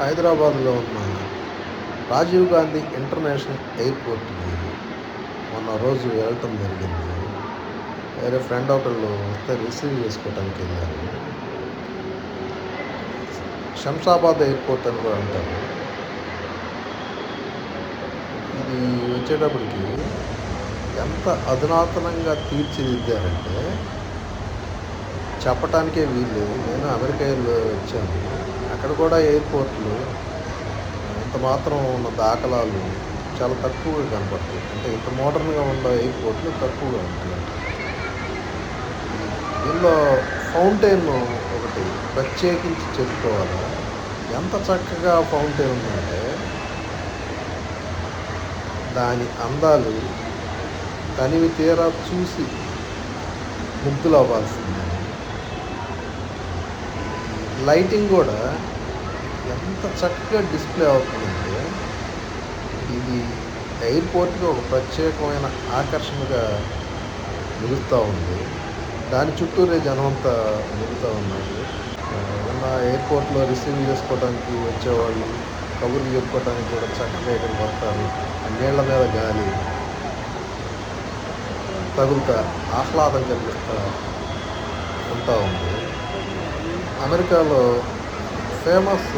హైదరాబాద్లో ఉన్న రాజీవ్ గాంధీ ఇంటర్నేషనల్ ఎయిర్పోర్ట్కి మొన్న రోజు వెళ్ళటం జరిగింది. వేరే ఫ్రెండ్ ఒకళ్ళు వస్తే రిసీవ్ చేసుకోవడానికి వెళ్ళారు. శంషాబాద్ ఎయిర్పోర్ట్ అని కూడా అంటారు. ఇది వచ్చేటప్పటికి ఎంత అధునాతనంగా తీర్చిదిద్దారంటే చెప్పటానికే వీలు నేను అమెరికా వచ్చాను. అక్కడ కూడా ఎయిర్పోర్ట్లు ఇంత మాత్రం ఉన్న దాఖలాలు చాలా తక్కువగా కనపడతాయి. అంటే ఇంత మోడర్న్గా ఉన్న ఎయిర్పోర్ట్లు తక్కువగా ఉంటాయి. దీనిలో ఫౌంటైన్ ఒకటి ప్రత్యేకించి చెప్పుకోవాలి. ఎంత చక్కగా ఫౌంటైన్ ఉందంటే దాని అందాలు తనివి తీరా చూసి ముగ్గులు అవ్వాల్సిందే. లైటింగ్ కూడా ఎంత చక్కగా డిస్ప్లే అవుతుందంటే ఇది ఎయిర్పోర్ట్కి ఒక ప్రత్యేకమైన ఆకర్షణగా నిలుస్తూ ఉంది. దాని చుట్టూరే జనం అంతా నిలుతూ ఉన్నారు ఏమన్నా ఎయిర్పోర్ట్లో రిసీవ్ చేసుకోవడానికి వచ్చేవాళ్ళు కబుర్లు చెప్పుకోవడానికి కూడా చక్కగా ఇక్కడికి వస్తారు. ఆ నీళ్ళ మీద గాలి తగులుతా ఆహ్లాదం కలిగిస్తూ ఉంటా ఉంది. అమెరికాలో ఫేమస్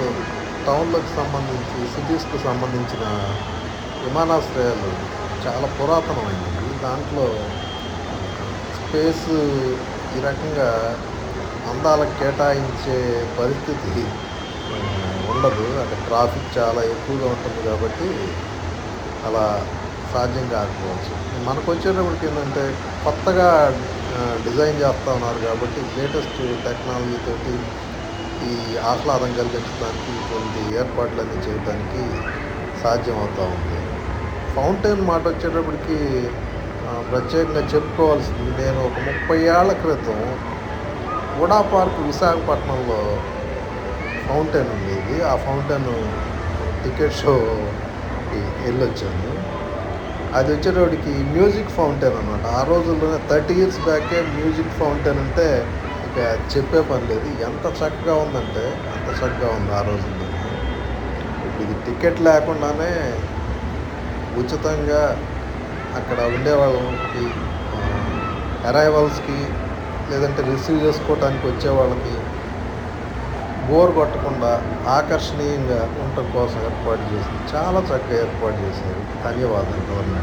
టౌన్లకు సంబంధించి సిటీస్కు సంబంధించిన విమానాశ్రయాలు చాలా పురాతనమైనవి. దాంట్లో స్పేస్ ఈ రకంగా అందాలకు కేటాయించే పరిస్థితి ఉండదు. అంటే ట్రాఫిక్ చాలా ఎక్కువగా ఉంటుంది కాబట్టి అలా సాధ్యం కాకపోవచ్చు. మనకు వచ్చేటప్పటికి ఏంటంటే కొత్తగా డిజైన్ చేస్తూ ఉన్నారు కాబట్టి లేటెస్ట్ టెక్నాలజీ తోటి ఈ ఆహ్లాదం కలిగించడానికి ఇటువంటి ఏర్పాట్లన్నీ చేయడానికి సాధ్యమవుతూ ఉంది. ఫౌంటైన్ మాట వచ్చేటప్పటికి ప్రత్యేకంగా చెప్పుకోవాల్సింది నేను ఒక ముప్పై ఏళ్ళ క్రితం ఉడా పార్క్ విశాఖపట్నంలో ఫౌంటైన్ ఉండేది. ఆ ఫౌంటైన్ టికెట్ షో వెళ్ళొచ్చాను. అది వచ్చేటోడికి మ్యూజిక్ ఫౌంటైన్ అనమాట ఆ రోజుల్లోనే థర్టీ ఇయర్స్ బ్యాకే మ్యూజిక్ ఫౌంటైన్ అంటే ఇక చెప్పే పని లేదు. ఎంత చక్కగా ఉందంటే అంత చక్కగా ఉంది ఆ రోజుల్లో. ఇది టికెట్ లేకుండానే ఉచితంగా అక్కడ ఉండే వాళ్ళకి అరైవల్స్కి లేదంటే రిసీవ్ చేసుకోవడానికి వచ్చే వాళ్ళకి బోర్ కొట్టకుండా ఆకర్షణీయంగా ఉండటం కోసం ఏర్పాటు చేసింది. చాలా చక్కగా ఏర్పాటు చేశారు. ధన్యవాదాలు గవర్నమెంట్.